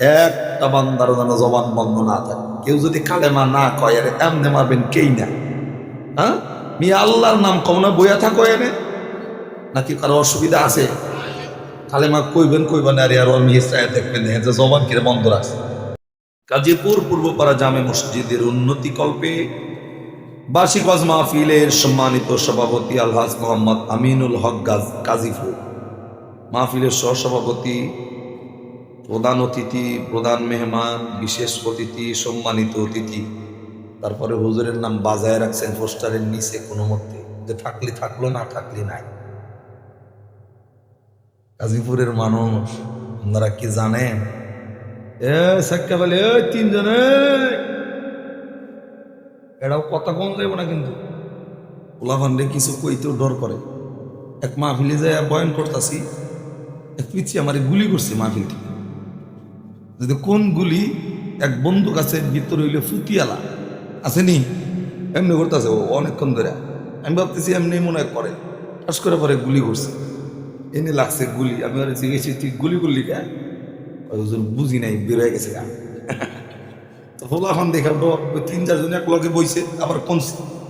একটা বান্দার যেন জবান বন্ধ না থাকে। কেউ যদি কালেমা না কয়, আরে এমনি মারবেন কেই না? হ্যাঁ? মি আল্লাহর নাম কম না, বইয়া থাকো এনে। নাকি কারও অসুবিধা আছে? কালেমা কইবেন কইবেন, আরে আর আমি ইসরায়েল দেখবেন, দেখেন যে জবান কিরে বন্ধ রাখছে। গাজীপুর পূর্বপাড়া জামে মসজিদের উন্নতি কল্পে বার্ষিক ওয়াজ মাহফিলের সম্মানিত সভাপতি আলহাজ মোহাম্মদ আমিনুল হক গাজ কাজীপুর মাহফিলের সহসভাপতি প্রধান অতিথি, প্রধান মেহমান, বিশেষ অতিথি, সম্মানিত অতিথি। তারপরে হুজুরের নাম বাজায় রাখছেন পোস্টারের নিচে কোনো মধ্যে যে থাকলে থাকল, না থাকলে নাই। গাজীপুরের মানুষ, আপনারা কি জানেন? এ সাক্কা বলে ওই তিনজনে এটাও কথা কম যাইব না কিন্তু। ওলাভান্ডে কিছু কইতেও ডর করে। এক মাহফিলে যায় বয়ান করতাছি, এক পিছিয়ে আমার গুলি করছে মাহফিল থেকে যদি কোন গুলি এক বন্ধু গাছের ভিতরে হইলে ফুটিয়ালা। আসেনি এমনি করতেছে ও অনেকক্ষণ ধরে। আমি ভাবতেছি এমনি মনে হয় করে। ঠাস করে পরে গুলি করছে। এনে লাগছে গুলি। আমি আর জিজ্ঞেসি তুই গুলি করলি কে? হুজুর, বুঝি নাই, বের হয়ে গেছে তো ফোলাখন দেখা তিন চারজন এক লগে বইছে, আবার কোন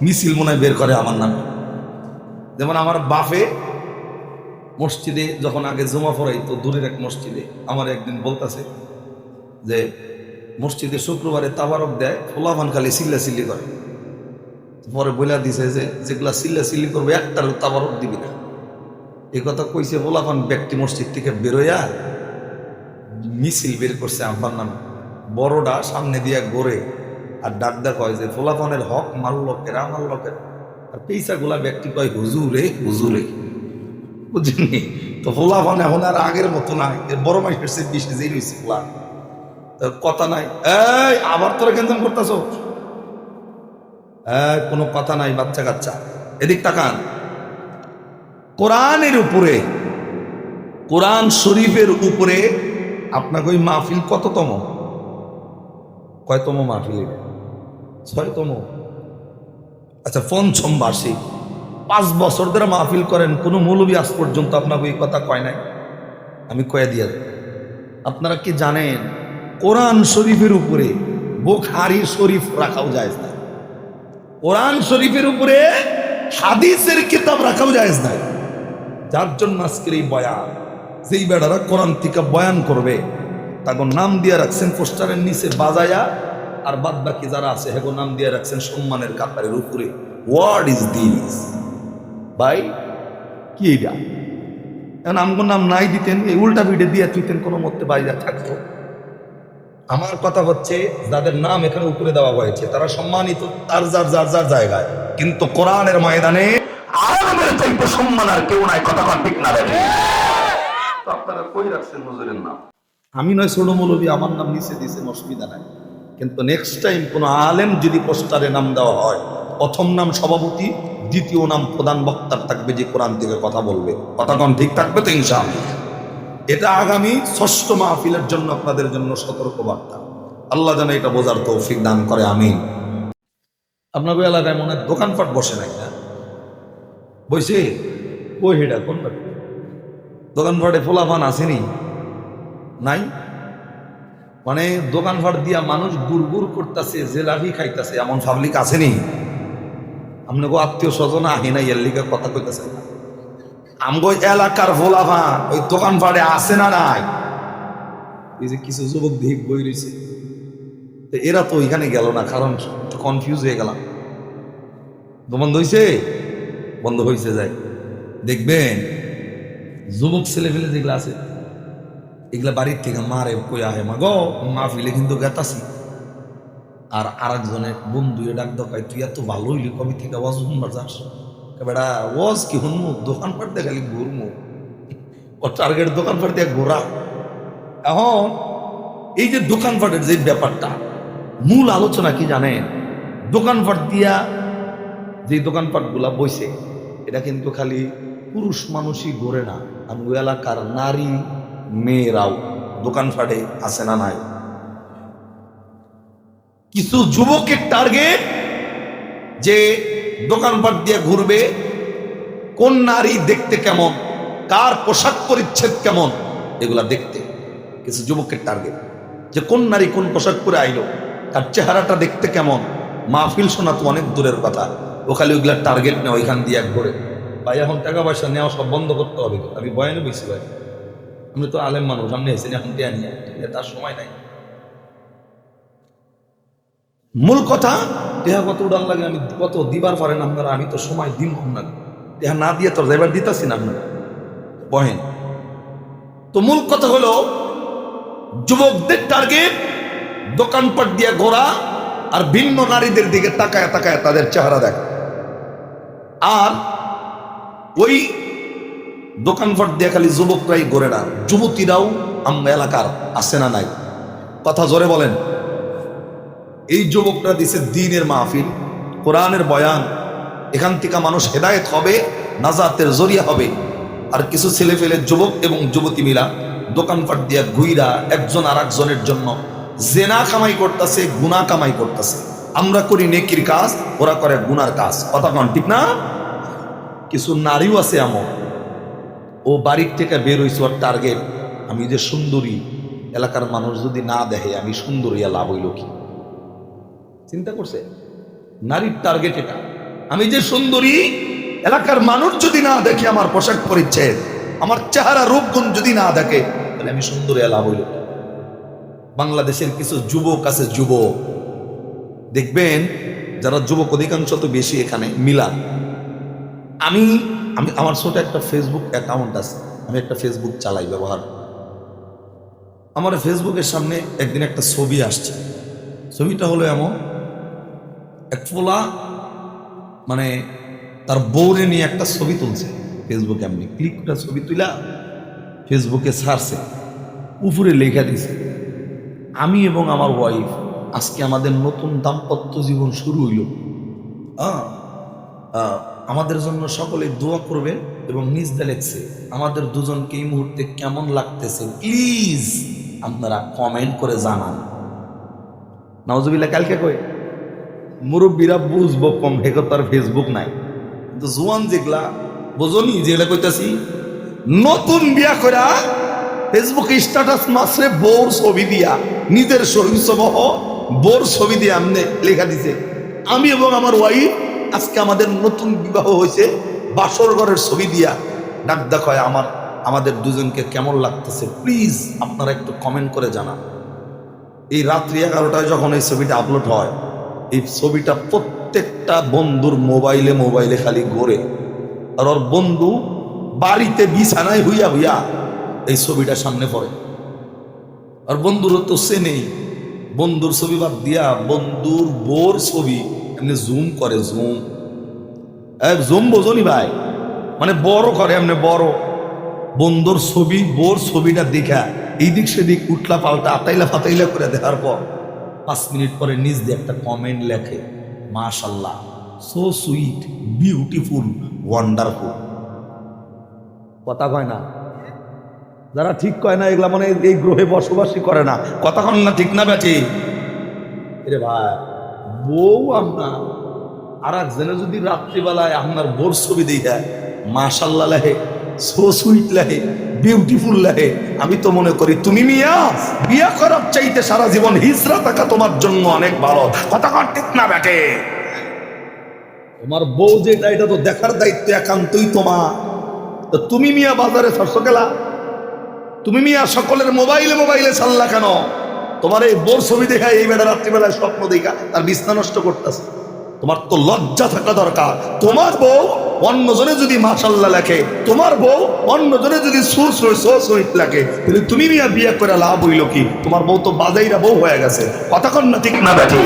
মিছিল মনে বের করে আমার নামে। যেমন আমার বাপে মসজিদে যখন আগে জমা পড়াই তো দূরের এক মসজিদে, আমার একদিন বলতাছে যে মসজিদে শুক্রবারে তাবারক দেয় ফোলাভান খালি সিল্লা সিল্লি করে। পরে বইলা দিছে যে যেগুলা সিল্লা সিল্লি করবে একটার তাবারক দিবি না। এই কথা কইছে ফোলাভান ব্যক্তি মসজিদ থেকে বেরোয়া, মিছিল বের করছে আব্বার নামে। বড়টা সামনে দিয়ে গড়ে আর ডাকদা কয় যে ফোলাফনের হক মারল কেরা মারল কেরা? আর পেইসা গুলা ব্যক্তি কয়, হুজুরে হুজুরে বুঝলি তো ফোলাফন এখন আর আগের মতো এর বড় সে বিশে যেই রয়েছে ফোলা তো কথা নাই। এই, আবার তোরা কেন করতেছ? কোনো কথা নাই, বাচ্চা কাচ্চা। এদিক তাকান। কোরআনের উপরে, কোরআন শরীফের উপরে আপনাকে ওই মাহফিল কততম? কয়তম মাহফিল ছয়তম। আচ্ছা পঞ্চম বার্ষিক। পাঁচ বছর ধরে মাহফিল করেন, কোনো মৌলবী আজ পর্যন্ত আপনাকে ওই কথা কয় নাই? আমি কয়ে দিয়ে আপনারা কি জানেন কোরআন শরীফের উপরে বোখারি শরীফ রাখাও যায় না কোরআন শরীফের উপরে হাদিসের কিতাব রাখাও যায় না যার জন্য আজকের এই বয়ান, যেই বেড়ারা কোরআন থেকে বয়ান করবে তাকে নাম দিয়ে রাখছেন পোস্টারের নিচে বাজায়া, আর বাদ বাকি যারা আছে, হেগো নাম দিয়ে রাখছেন সম্মানের কাতারের উপরে। হোয়াট ইজ দিস ভাই, কি এটা এখন আমগো নাম নাই দিতেন, এই উল্টা ভিড়ে দিয়ে তুইতেন কোনো মধ্যে বাইরে থাকতো। আমার কথা হচ্ছে, যাদের নাম এখানে উপরে দেওয়া হয়েছে, তারা সম্মানিত তার যার যার যার জায়গায়। কিন্তু কোরআনের ময়দানে আলমের চাইতে সম্মান আর কেউ নাই, কথা ঠিক না রে? তো আপনারা কই রাখছেন হুজুরের নাম? আমি নয়, ছোট মৌলবী, আমার নাম নিচে দিয়েছেন অসুবিধা নাই। কিন্তু নেক্সট টাইম কোনো আলেম যদি পোস্টারে নাম দেওয়া হয়, প্রথম নাম সভাপতি, দ্বিতীয় নাম প্রধান বক্তার থাকবে যে কোরআন থেকে কথা বলবে। কথা ঠিক থাকবে তো ইনশাআল্লাহ। এটা আগামী ষষ্ঠ মাহফিলের জন্য আপনাদের জন্য সতর্ক বার্তা আল্লাহ যেন এটা বোঝার তৌফিক দান করে, আমিন। আপনাকে এলাকায় মনে দোকানপাট বসে নাই না? বসে ওই হেডা, কোন? দোকানপাটে ফোলাফান আসেনি? নাই? মানে দোকানপাট দিয়া মানুষ গুড় করতেছে, জেলাভি খাইতেছে, এমন পাবলিক আসেনি? আপনাকে আত্মীয় স্বজন আহি নাই, এর লিগে কথা কইতেছে না। আমগো এলাকার ভোলাভান, ওই দোকানপাটে আসে না নাই? এই যে কিছু যুবক দিক বই রয়েছে। এরা তো ওইখানে গেল না, কারণ একটু কনফিউজ হয়ে গেলাম। তো বন্ধ হয়েছে বন্ধ হয়েছে যায় দেখবেন, যুবক ছেলে ফেলে যেগুলো আছে, এগুলা বাড়ির থেকে মারে কই আহে মা গো মা ফিলে কিন্তু গেতাছি। আর আরেকজনের বন্ধু ডাক দোকায় তুই এত ভালো হইলি, কবি থেকে ওয়াজ শুনবার যাস? বেড়া ওয়াজ কি হুনমু দোকানপাট দিয়ে খালি ঘুরমু। ও টার্গেট দোকানপাট দিয়ে ঘোরা। এখন এই যে দোকানপাটের যে ব্যাপারটা, মূল আলোচনা কি জানেন? দোকানপাট দিয়া যে দোকানপাটগুলা বইছে, এটা কিন্তু খালি পুরুষ মানুষই গড়ে না। আমি ওই এলাকার নারী, মেয়েরাও দোকানপাটে আসে না নাই। কিছু যুবকের টার্গেট যে দোকানপাট দিয়ে ঘুরবে, কোন নারী দেখতে কেমন, কার পোশাক পরিচ্ছেদ কেমন, এগুলা দেখতে। কিছু যুবকের টার্গেট যে কোন নারী কোন পোশাক পরে আইলো, তার চেহারাটা দেখতে কেমন, মাহফিল শোনা তো অনেক দূরের কথা, ও খালি ওইগুলার টার্গেট নেওয়া ওইখান দিয়ে এক করে ভাই, এখন টাকা পয়সা নেওয়া সব বন্ধ করতে হবে আমি বয়ানে বেশি ভাই। আমি তো আলেম মানুষ সামনে এসে এখন টিয়া নিয়ে তার সময় নাই। মূল কথা, দেহা কত উড়ান লাগে, আমি কত দিবার পারেন আপনারা, আমি তো সময় দিন আপনাকে। দেহা না দিয়ে তোর যাইবার দিতাছি না আপনারা বহেন। তো মূল কথা হলো, যুবকদের টার্গেট দোকানপাট দিয়ে ঘোরা, আর ভিন্ন নারীদের দিকে তাকায় তাকায় তাদের চেহারা দেখা। আর ওই দোকানপাট দিয়ে খালি যুবকরাই ঘোরে না, যুবতীরাও আমরা এলাকার আছে না নাই? কথা জোরে বলেন। এই যুবকরা দিছে দিনের মাহফিল, কোরআনের বয়ান। এখান থেকে মানুষ হেদায়েত হবে, নাজাতের জরিয়া হবে। আর কিছু ছেলে ফেলে যুবক এবং যুবতী মিলা দোকানপাট দিয়া ঘুইরা একজন আর একজনের জন্য জেনা কামাই করতেছে গুনা কামাই করতেছে। আমরা করি নেকির কাজ, ওরা করে গুনার কাজ। কথা কন, ঠিক না? কিছু নারীও আছে এমন। ও বাড়ির থেকে বের হইছে ওর টার্গেট আমি যে সুন্দরী, এলাকার মানুষ যদি না দেখে, আমি সুন্দরী লাভ হইল কি? চিন্তা করছে? নারীর টার্গেট এটা। আমি যে সুন্দরী, এলাকার মানুষ যদি না দেখে আমার পোশাক পরিচ্ছেদ, আমার চেহারা রূপগুণ যদি না দেখে, তাহলে আমি সুন্দরী লাভ হইল বাংলাদেশের কিছু যুবক আছে, যুবক। দেখবেন, যারা যুবক অধিকাংশ তো বেশি এখানে, মিলান। আমি আমি, আমার ছোট একটা ফেসবুক অ্যাকাউন্ট আছে। আমি একটা ফেসবুক চালাই ব্যবহার। আমার ফেসবুকের সামনে একদিন একটা ছবি আসছে। ছবিটা হলো এমন এক ফোলা মানে তার বউরে নিয়ে একটা ছবি তুলছে ফেসবুকে এমনি ক্লিক করে ছবি তুলা ফেসবুকে ছাড়ছে উপরে লেখা দিছে, আমি এবং আমার ওয়াইফ আজকে আমাদের নতুন দাম্পত্য জীবন শুরু হইল। আমাদের জন্য সকলে দোয়া করবে এবং নিজদা লেখছে, আমাদের দুজনকে এই মুহূর্তে কেমন লাগতেছে? প্লিজ আপনারা কমেন্ট করে জানান। নওয়াজবিল্লা কালকে কই? মুরব্বীরা বুঝব কম হেগো তার ফেসবুক নাই। কিন্তু জোয়ান যেগুলা, বোঝনি? যেগুলা কইতাছি, নতুন বিয়া করা ফেসবুকে স্ট্যাটাস মাসে বউর ছবি দিয়া। নিজের ছবি সহ বোর ছবি দিয়ে আমনে লেখা দিছে। আমি এবং আমার ওয়াইফ আজকে আমাদের নতুন বিবাহ হয়েছে, বাসর ঘরের ছবি দিয়া। ডাক দেখায় আমার, আমাদের দুজনকে কেমন লাগতেছে? প্লিজ আপনারা একটু কমেন্ট করে জানান। এই রাত্রি এগারোটায় যখন এই ছবিটা আপলোড হয় এই ছবিটা প্রত্যেকটা বন্ধুর মোবাইলে মোবাইলে খালি ঘোরে। আর ওর বন্ধু বাড়িতে বিছানায় হইয়া হইয়া এই ছবিটা সামনে পড়ে। আর বন্ধুর তো সে নেই। বন্ধুর ছবি বাদ দিয়া বন্ধুর বোর ছবি এমনি জুম করে জুম জুম বোঝনি ভাই? মানে বড় করে এমনি বড়। বন্ধুর ছবি, বোর ছবিটা দেখা এই দিক সেদিক উঠলা পাল্টা আতাইলা ফাতাইলা করে দেখার পর। পাঁচ মিনিট পরে নিজ দিয়ে একটা কমেন্ট লেখে মাশাল্লাহ সো সুইট বিউটিফুল ওয়ান্ডারফুল কথা কয় না? যারা ঠিক কয় না, এগুলা মানে এই গ্রহে বসবাসই করে না। কথা কন না ঠিক না বেচে রে ভাই, বউ আপনার আর একজনে যদি রাত্রিবেলায় আপনার বোর ছবি দেখা মাশাল্লাহ লেহে সো সুইট লেহে বিউটিফুল লেহে। আমি তো মনে করি, তুমি মিয়া, বিয়া করার চাইতে সারা জীবন হিজরা থাকা তোমার জন্য অনেক ভালো। কথা কন ঠিক না বেটে তোমার বউ যেটা এটা তো দেখার দায়িত্ব একান্তই তোমার। তো তুমি মিয়া বাজারে সরষ গেলা তুমি মিয়া সকলের মোবাইলে মোবাইলে চাল্লা কেন? তোমার এই বোর ছবি দেখা এই বেটা রাত্রিবেলায় স্বপ্ন দেখা, তার বিছনা নষ্ট করতেছে। তোমার তো লজ্জা থাকা দরকার। তোমার বউ অন্যজনে যদি মাশাল্লাহ লেখে, তোমার বউ অন্যজনে যদি সুর লেখে, তাহলে তুমি মিয়া বিয়ে করে লাভ হইল কি? তোমার বউ তো বাজাইরা বউ হয়ে গেছে। কতক্ষণ না ঠিক না দেখি